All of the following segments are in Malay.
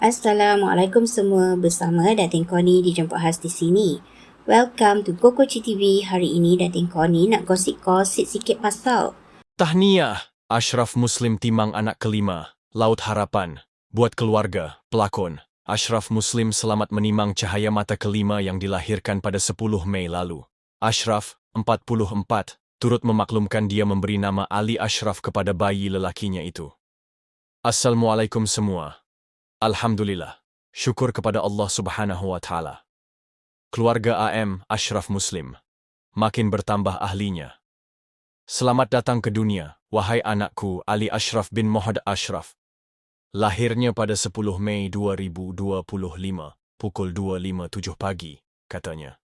Assalamualaikum semua bersama Datin Koni dijemput khas di sini. Welcome to Koko TV. Hari ini Datin Koni nak gosip-gosip sikit pasal Tahniah, Ashraf Muslim timang anak kelima, Laut Harapan. Buat keluarga, pelakon, Ashraf Muslim selamat menimang cahaya mata kelima yang dilahirkan pada 10 Mei lalu. Ashraf, 44, turut memaklumkan dia memberi nama Ali Ashraf kepada bayi lelakinya itu. Assalamualaikum semua. Alhamdulillah. Syukur kepada Allah Subhanahu wa taala. Keluarga AM Ashraf Muslim makin bertambah ahlinya. Selamat datang ke dunia, wahai anakku Ali Ashraf bin Mohad Ashraf. Lahirnya pada 10 Mei 2025, pukul 2.57 pagi, katanya.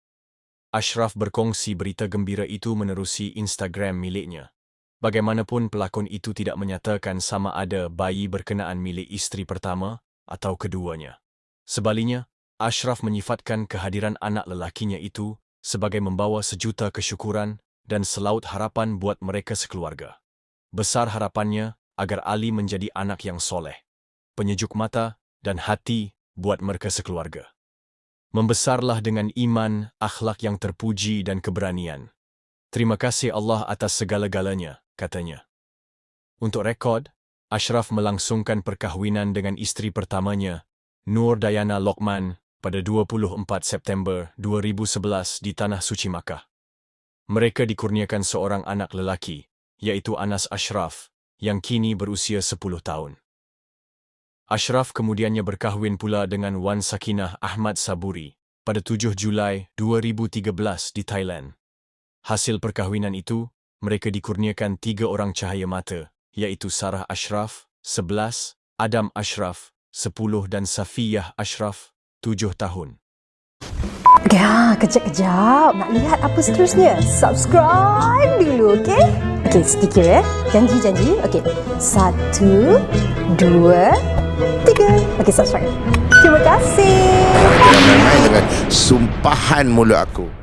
Ashraf berkongsi berita gembira itu menerusi Instagram miliknya. Bagaimanapun pelakon itu tidak menyatakan sama ada bayi berkenaan milik isteri pertama atau keduanya. Sebalinya, Ashraf menyifatkan kehadiran anak lelakinya itu sebagai membawa sejuta kesyukuran dan selaut harapan buat mereka sekeluarga. Besar harapannya agar Ali menjadi anak yang soleh, penyejuk mata dan hati buat mereka sekeluarga. Membesarlah dengan iman, akhlak yang terpuji dan keberanian. Terima kasih Allah atas segala-galanya, katanya. Untuk rekod, Ashraf melangsungkan perkahwinan dengan isteri pertamanya, Nur Dayana Lokman, pada 24 September 2011 di Tanah Suci Makkah. Mereka dikurniakan seorang anak lelaki, iaitu Anas Ashraf, yang kini berusia 10 tahun. Ashraf kemudiannya berkahwin pula dengan Wan Sakinah Ahmad Saburi pada 7 Julai 2013 di Thailand. Hasil perkahwinan itu, mereka dikurniakan tiga orang cahaya mata, iaitu Sarah Ashraf, 11, Adam Ashraf, 10 dan Safiyah Ashraf, 7 tahun. Ya, kejap-kejap. Nak lihat apa seterusnya? Subscribe dulu, okey? Okey, sedikit ya. Janji-janji. Okey. Satu, dua, tiga. Okey, subscribe. Terima kasih. Dengan sumpahan mulut aku.